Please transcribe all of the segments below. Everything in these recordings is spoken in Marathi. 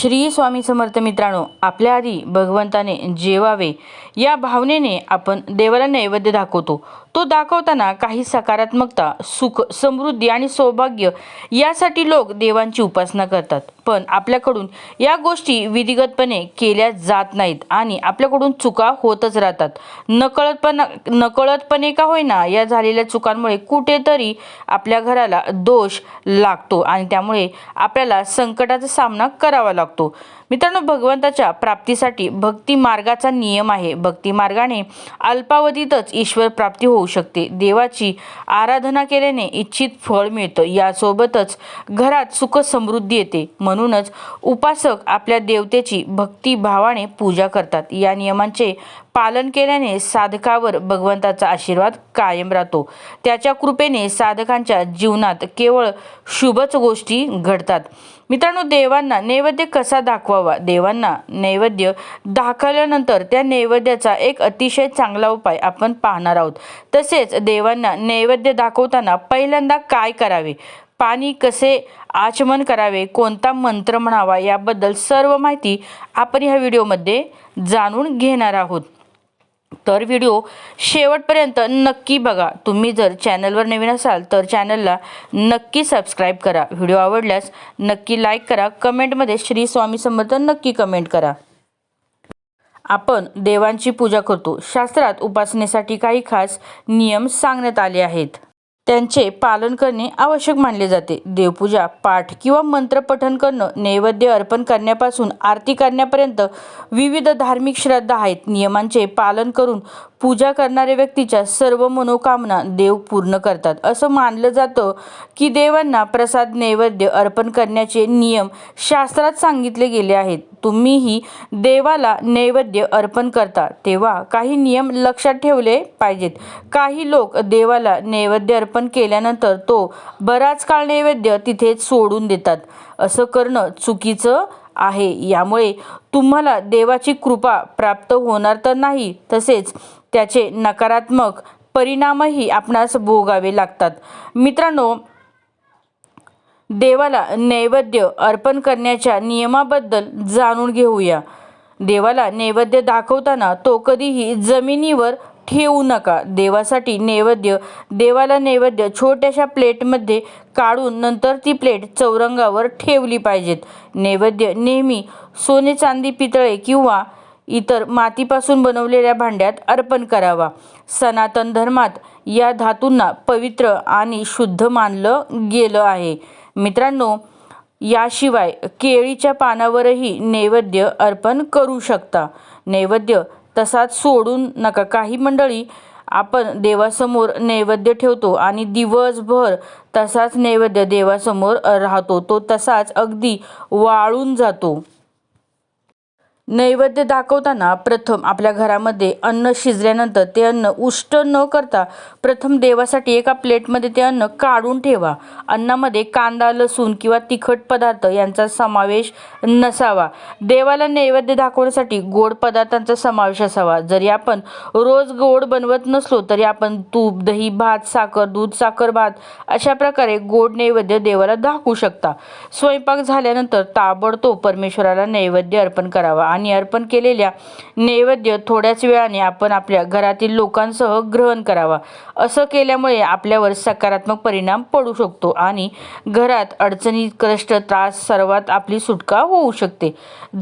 श्री स्वामी समर्थ मित्रांनो आपल्या आधी भगवंताने जेवावे या भावनेने आपण देवाला नैवेद्य दाखवतो. तो दाखवताना काही सकारात्मकता सुख समृद्धी आणि सौभाग्य यासाठी लोक देवांची उपासना करतात. पण आपल्याकडून या गोष्टी विधिगतपणे केल्या जात नाहीत आणि आपल्याकडून चुका होतच राहतात. नकळतपणा नकळतपणे का होईना या झालेल्या चुकांमुळे कुठेतरी आपल्या घराला दोष लागतो आणि त्यामुळे आपल्याला संकटाचा सामना करावा लागतो. मित्रांनो भगवंताच्या प्राप्तीसाठी भक्ती मार्गाचा नियम आहे. भक्ती मार्गाने अल्पावधीतच ईश्वर प्राप्ती हो होऊ शकते. देवाची आराधना केल्याने इच्छित फळ मिळतं. यासोबतच घरात सुख समृद्धी येते. म्हणूनच उपासक आपल्या देवतेची भक्तिभावाने पूजा करतात. या नियमांचे पालन केल्याने साधकावर भगवंताचा आशीर्वाद कायम राहतो. त्याच्या कृपेने साधकांच्या जीवनात केवळ शुभच गोष्टी घडतात. मित्रांनो देवांना नैवेद्य कसा दाखवावा? देवांना नैवेद्य दाखवल्यानंतर त्या नैवेद्याचा एक अतिशय चांगला उपाय आपण पाहणार आहोत. तसेच देवांना नैवेद्य दाखवताना पहिल्यांदा काय करावे? पाणी कसे आचमन करावे? कोणता मंत्र म्हणावा? याबद्दल सर्व माहिती आपण ह्या व्हिडिओमध्ये जाणून घेणार आहोत. तर व्हिडिओ शेवटपर्यंत नक्की बघा. तुम्ही जर चॅनलवर नवीन असाल तर चॅनलला नक्की सबस्क्राईब करा. व्हिडिओ आवडल्यास नक्की लाईक करा. कमेंटमध्ये श्री स्वामी समर्थ नक्की कमेंट करा. आपण देवांची पूजा करतो. शास्त्रात उपासनेसाठी काही खास नियम सांगण्यात आले आहेत. त्यांचे पालन करणे आवश्यक मानले जाते. देवपूजा पाठ किंवा मंत्रपठन करणं नैवेद्य अर्पण करण्यापासून आरती करण्यापर्यंत विविध धार्मिक श्रद्धा आहेत. नियमांचे पालन करून पूजा करणाऱ्या व्यक्तीच्या सर्व मनोकामना देव पूर्ण करतात. असं मानलं जातं की देवांना प्रसाद नैवेद्य अर्पण करण्याचे नियम शास्त्रात सांगितले गेले आहेत. तुम्हीही देवाला नैवेद्य अर्पण करता तेव्हा काही नियम लक्षात ठेवले पाहिजेत. काही लोक देवाला नैवेद्य अर्पण केल्यानंतर तो बराच काळ नैवेद्य तिथेच सोडून देतात. असं करणं चुकीचं आहे. यामुळे तुम्हाला देवाची कृपा प्राप्त होणार तर नाही तसेच त्याचे नकारात्मक परिणामही आपणास भोगावे लागतात. मित्रांनो देवाला नैवेद्य अर्पण करण्याच्या नियमाबद्दल जाणून घेऊया. देवाला नैवेद्य दाखवताना तो कधीही जमिनीवर ठेवू नका. देवासाठी नैवेद्य देवाला नैवेद्य छोट्याशा प्लेटमध्ये काढून नंतर ती प्लेट चौरंगावर ठेवली पाहिजेत. नैवेद्य नेहमी सोने चांदी पितळे किंवा इतर मातीपासून बनवलेल्या भांड्यात अर्पण करावा. सनातन धर्मात या धातूंना पवित्र आणि शुद्ध मानलं गेलं आहे. मित्रांनो याशिवाय केळीच्या पानावरही नैवेद्य अर्पण करू शकता. नैवेद्य तसाच सोडून नका. काही मंडळी आपण देवासमोर नैवेद्य ठेवतो आणि दिवसभर तसाच नैवेद्य देवासमोर राहतो. तो तसाच अगदी वाळून जातो. नैवेद्य दाखवताना प्रथम आपल्या घरामध्ये अन्न शिजल्यानंतर ते अन्न उष्ट न करता प्रथम देवासाठी एका प्लेटमध्ये ते अन्न काढून ठेवा. अन्नामध्ये कांदा लसूण किंवा तिखट पदार्थ यांचा समावेश नसावा. देवाला नैवेद्य दाखवण्यासाठी गोड पदार्थांचा समावेश असावा. जरी आपण रोज गोड बनवत नसलो तरी आपण तूप दही भात साखर दूध साखर भात अशा प्रकारे गोड नैवेद्य देवाला दाखवू शकता. स्वयंपाक झाल्यानंतर ताबडतोब परमेश्वराला नैवेद्य अर्पण करावा आणि आणि अर्पण केलेल्या नैवेद्य थोड्याच वेळाने आपण आपल्या घरातील लोकांसह ग्रहण करावा. असं केल्यामुळे आपल्यावर सकारात्मक परिणाम पडू शकतो आणि घरात अडचणी कष्ट त्रास सर्वात आपली सुटका होऊ शकते.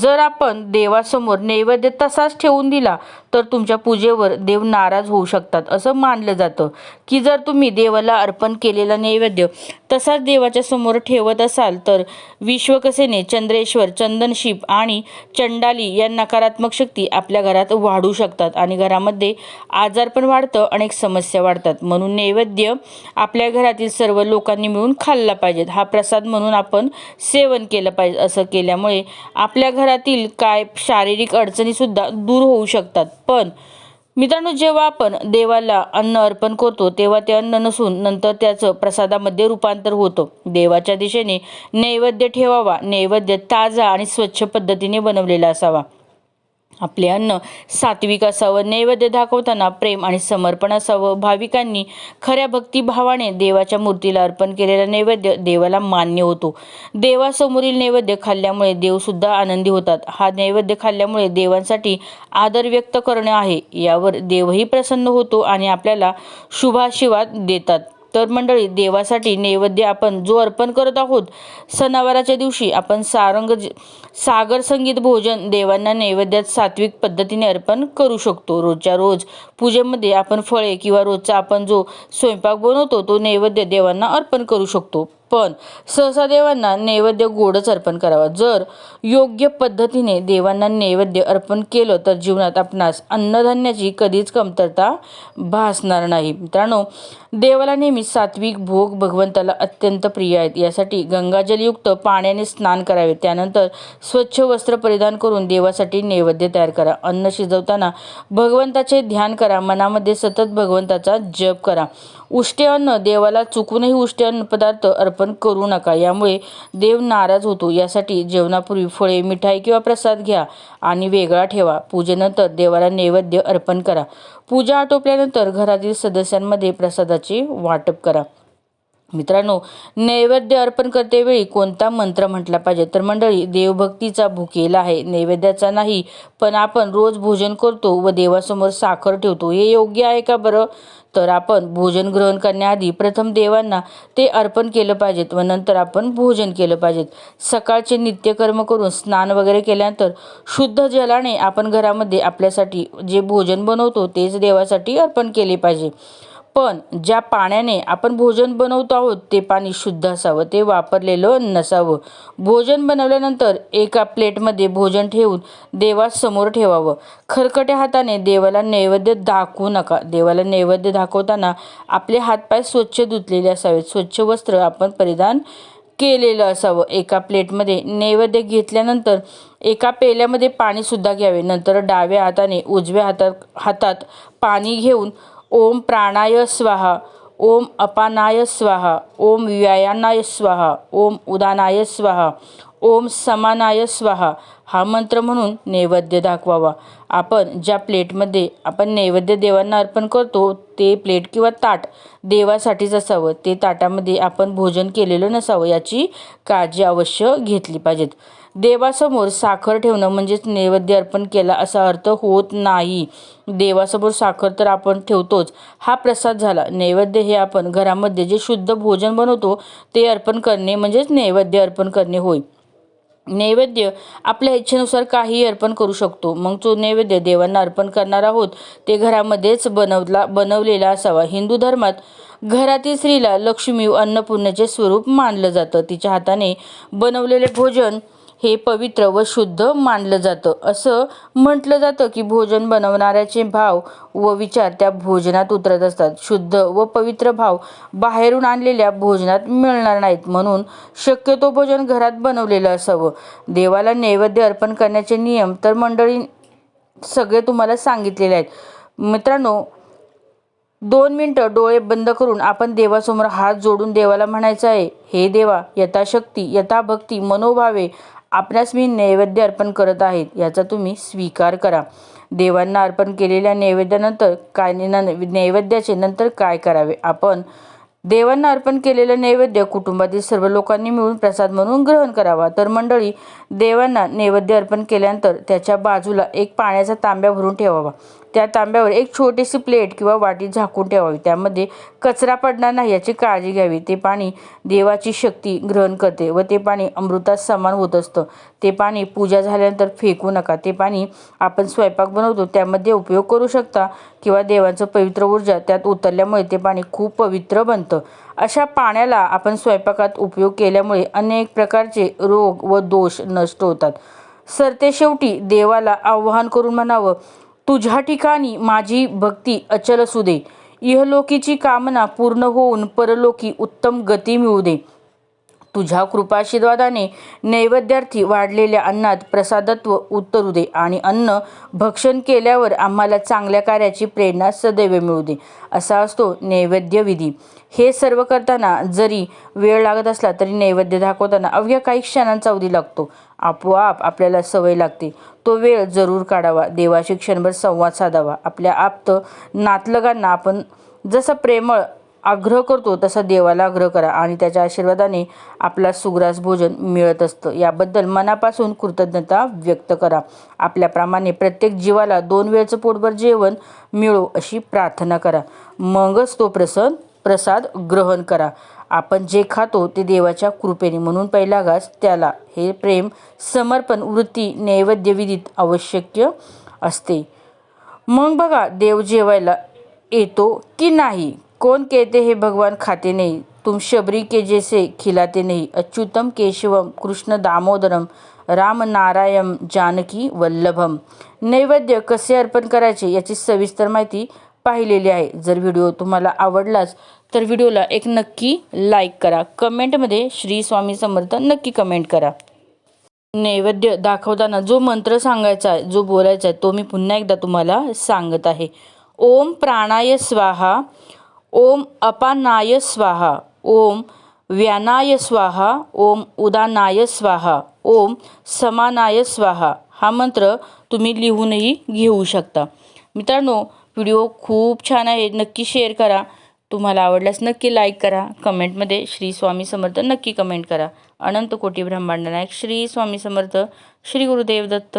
जर आपण देवासमोर नैवेद्य तसाच ठेवून दिला तर तुमच्या पूजेवर देव नाराज होऊ शकतात असं मानलं जातं. की जर तुम्ही देवाला अर्पण केलेला नैवेद्य तसाच देवाच्या समोर ठेवत असाल तर विश्वकसेने चंद्रेश्वर चंदनशिप आणि चंडाली या नकारात्मक शक्ती आपल्या घरात वाढू शकतात आणि घरामध्ये आजार पण वाढतं अनेक समस्या वाढतात. म्हणून नैवेद्य आपल्या घरातील सर्व लोकांनी मिळून खाल्ला पाहिजेत हा प्रसाद म्हणून आपण सेवन केलं पाहिजे असं केल्यामुळे आपल्या घरातील काय शारीरिक अडचणीसुद्धा दूर होऊ शकतात. पण मित्रांनो जेव्हा आपण देवाला अन्न अर्पण करतो तेव्हा ते अन्न नसून नंतर त्याचं प्रसादामध्ये रूपांतर होतं. देवाच्या दिशेने नैवेद्य ठेवावा नैवेद्य ताजा आणि स्वच्छ पद्धतीने बनवलेला असावा. आपले अन्न सात्विक असावं नैवेद्य दाखवताना प्रेम आणि समर्पण असावं. भाविकांनी खऱ्या भक्तिभावाने देवाच्या मूर्तीला अर्पण केलेला नैवेद्य देवाला मान्य होतो. देवासमोरील नैवेद्य खाल्ल्यामुळे देवसुद्धा आनंदी होतात. हा नैवेद्य खाल्ल्यामुळे देवांसाठी आदर व्यक्त करणे आहे यावर देवही प्रसन्न होतो आणि आपल्याला शुभाशीर्वाद देतात. तर मंडळी देवासाठी नैवेद्य आपण जो अर्पण करत आहोत सणावाराच्या दिवशी आपण सारंग सागर संगीत भोजन देवांना नैवेद्यात सात्विक पद्धतीने अर्पण करू शकतो. रोजच्या रोज पूजेमध्ये आपण फळे किंवा रोजचा आपण जो स्वयंपाक बनवतो तो नैवेद्य देवांना अर्पण करू शकतो. पण सहसा देवांना नैवेद्य गोडच अर्पण करावा. जर योग्य पद्धतीने देवांना नैवेद्य अर्पण केलं तर जीवनात आपणास अन्नधान्याची कधीच कमतरता भासणार नाही. मित्रांनो देवाला नेहमी सात्विक भोग भगवंताला अत्यंत प्रिय आहेत. यासाठी गंगाजलयुक्त पाण्याने स्नान करावे. त्यानंतर स्वच्छ वस्त्र परिधान करून देवासाठी नैवेद्य तयार करा. अन्न शिजवताना भगवंताचे ध्यान करा. मनामध्ये सतत भगवंताचा जप करा. उष्टे अन्न देवाला चुकूनही उष्टे अन्न पदार्थ अर्पण अर्पण करू नका. यामुळे देव नाराज होतो. यासाठी जेवणापूर्वी फळे मिठाई किंवा प्रसाद घ्या आणि वेगळा ठेवा. पूजेनंतर देवाला नैवेद्य अर्पण करा. पूजा आटोपल्यानंतर घरातील सदस्यांमध्ये प्रसादाचे वाटप करा. मित्रांनो नैवेद्य अर्पण करतेवेळी कोणता मंत्र म्हटला पाहिजे? तर मंडळी देवभक्तीचा भुकेला आहे. नैवेद्याचा नाही पण आपण रोज भोजन करतो व देवासमोर साखर ठेवतो. हे योग्य आहे का बरं? तर आपण भोजन ग्रहण करण्याआधी प्रथम देवांना ते अर्पण केलं पाहिजेत व नंतर आपण भोजन केलं पाहिजेत. सकाळचे नित्यकर्म करून स्नान वगैरे केल्यानंतर शुद्ध जलाने आपण घरामध्ये आपल्यासाठी जे भोजन बनवतो तेच देवासाठी अर्पण केले पाहिजे. पण ज्या पाण्याने आपण भोजन बनवतो आहोत ते पाणी शुद्ध असावं ते वापरलेलं नसावं. भोजन बनवल्यानंतर एका प्लेटमध्ये भोजन ठेवून देवासमोर ठेवावं. खरकट्या हाताने देवाला नैवेद्य दाखवू नका. देवाला नैवेद्य दाखवताना आपले हातपाय स्वच्छ धुतलेले असावेत. स्वच्छ वस्त्र आपण परिधान केलेलं असावं. एका प्लेटमध्ये नैवेद्य घेतल्यानंतर एका पेल्यामध्ये पाणीसुद्धा घ्यावे. नंतर डाव्या हाताने उजव्या हातात हातात पाणी घेऊन ओम प्राणाय स्वाहा ओम अपानाय स्वाहा ओम व्यायानाय स्वाहा ओम उदानाय स्वाहा ओम समानाय स्वाहा. हा मंत्र म्हणून नैवेद्य दाखवावा. आपण ज्या प्लेटमध्ये आपण नैवेद्य देवांना अर्पण करतो ते प्लेट किंवा ताट देवासाठीच असावं. ते ताटामध्ये आपण भोजन केलेलं नसावं याची काळजी अवश्य घेतली पाहिजेत. देवासमोर साखर ठेवणं म्हणजेच नैवेद्य अर्पण केला असा अर्थ होत नाही. देवासमोर साखर तर आपण ठेवतोच. हा प्रसाद झाला. नैवेद्य हे आपण घरामध्ये जे शुद्ध भोजन बनवतो ते अर्पण करणे म्हणजेच नैवेद्य अर्पण करणे होय. नैवेद्य आपल्या इच्छेनुसार काही अर्पण करू शकतो. मग जो नैवेद्य देवांना अर्पण करणार आहोत ते घरामध्येच बनवला बनवलेला असावा. हिंदू धर्मात घरातील स्त्रीला लक्ष्मी अन्नपूर्णेचे स्वरूप मानलं जातं. तिच्या हाताने बनवलेले भोजन हे पवित्र व शुद्ध मानलं जातं. असं म्हटलं जातं की भोजन बनवणाऱ्याचे भाव व विचार त्या भोजनात उतरत असतात. शुद्ध व पवित्र भाव बाहेरून आणलेल्या भोजनात मिळणार नाहीत. म्हणून शक्यतो भोजन घरात बनवलेलं असावं. देवाला नैवेद्य अर्पण करण्याचे नियम तर मंडळी सगळे तुम्हाला सांगितलेले आहेत. मित्रांनो दोन मिनटं डोळे बंद करून आपण देवासमोर हात जोडून देवाला म्हणायचं आहे हे देवा यथाशक्ती यथाभक्ती मनोभावे आपल्यास मी नैवेद्य अर्पण करत आहेत याचा तुम्ही स्वीकार करा. देवांना अर्पण केलेल्या नैवेद्यानंतर काय नैवेद्याचे नंतर काय करावे? आपण देवांना अर्पण केलेलं नैवेद्य कुटुंबातील सर्व लोकांनी मिळून प्रसाद म्हणून ग्रहण करावा. तर मंडळी देवांना नैवेद्य अर्पण केल्यानंतर त्याच्या बाजूला एक पाण्याचा तांब्या भरून ठेवावा. त्या तांब्यावर एक छोटीशी प्लेट किंवा वाटी झाकून ठेवावी. त्यामध्ये कचरा पडणार नाही याची काळजी घ्यावी. ते पाणी देवाची शक्ती ग्रहण करते व ते पाणी अमृतात समान होत असतं. ते पाणी पूजा झाल्यानंतर फेकू नका. ते पाणी आपण स्वयंपाक बनवतो त्यामध्ये उपयोग करू शकता किंवा देवाचं पवित्र ऊर्जा त्यात उतरल्यामुळे ते पाणी खूप पवित्र बनतं. अशा पाण्याला आपण स्वयंपाकात उपयोग केल्यामुळे अनेक प्रकारचे रोग व दोष नष्ट होतात. सरते शेवटी देवाला आव्हान करून म्हणावं तुझ्या ठिकाणी माझी भक्ती अचल असू दे. इहलोकीची कामना पूर्ण होऊन परलोकी उत्तम गती मिळू दे. तुझ्या कृपाशीर्वादाने नैवेद्यार्थी वाढलेल्या अन्नात प्रसादत्व उतरू दे आणि अन्न भक्षण केल्यावर आम्हाला चांगल्या कार्याची प्रेरणा सदैव मिळू दे. असा असतो नैवेद्य विधी. हे सर्व करताना जरी वेळ लागत असला तरी नैवेद्य दाखवताना अवघ्या काही क्षणांचा अवधी लागतो. आपोआप आपल्याला सवय लागते. तो वेळ जरूर काढावा. देवाशी क्षणभर संवाद साधावा. आपल्या आप्त नातलगांना आपण जसं प्रेमळ आग्रह करतो तसा देवाला आग्रह करा आणि त्याच्या आशीर्वादाने आपला सुग्रास भोजन मिळत असतं. याबद्दल मनापासून कृतज्ञता व्यक्त करा. आपल्याप्रमाणे प्रत्येक जीवाला दोन वेळचं पोटभर जेवण मिळो अशी प्रार्थना करा. मगच तो प्रसन्न प्रसाद ग्रहण करा. आपण जे खातो ते देवाच्या कृपेने. म्हणून पहिला घास त्याला हे प्रेम समर्पण वृत्ती नैवेद्य विधीत आवश्यक असते. मग बघा देव जेवायला येतो की नाही? कोण कहते हे भगवान खाते नाही? तुम शबरी के जैसे खिलाते नाही. अच्युतम केशवम कृष्ण दामोदरम राम नारायण जानकी वल्लभम. नैवेद्य कसे अर्पण करायचे याची सविस्तर माहिती पाहिलेली आहे. जर व्हिडिओ तुम्हाला आवडलाच तर व्हिडिओला एक नक्की लाईक करा. कमेंटमध्ये श्री स्वामी समर्थ नक्की कमेंट करा. नैवेद्य दाखवताना जो मंत्र सांगायचा आहे जो बोलायचा आहे तो मी पुन्हा एकदा तुम्हाला सांगत आहे. ओम प्राणाय स्वाहा ओम अपानाय स्वाहा ओम व्यानाय स्वाहा ओम उदानाय स्वाहा ओम समानाय स्वाहा. हा मंत्र तुम्ही लिहूनही घेऊ शकता. मित्रांनो व्हिडिओ खूप छान आहे. नक्की शेअर करा. तुम्हाला आवडल्यास नक्की लाईक करा. कमेंटमध्ये श्री स्वामी समर्थ नक्की कमेंट करा. अनंत कोटी ब्रह्मांड नायक श्री स्वामी समर्थ श्री गुरुदेव दत्त.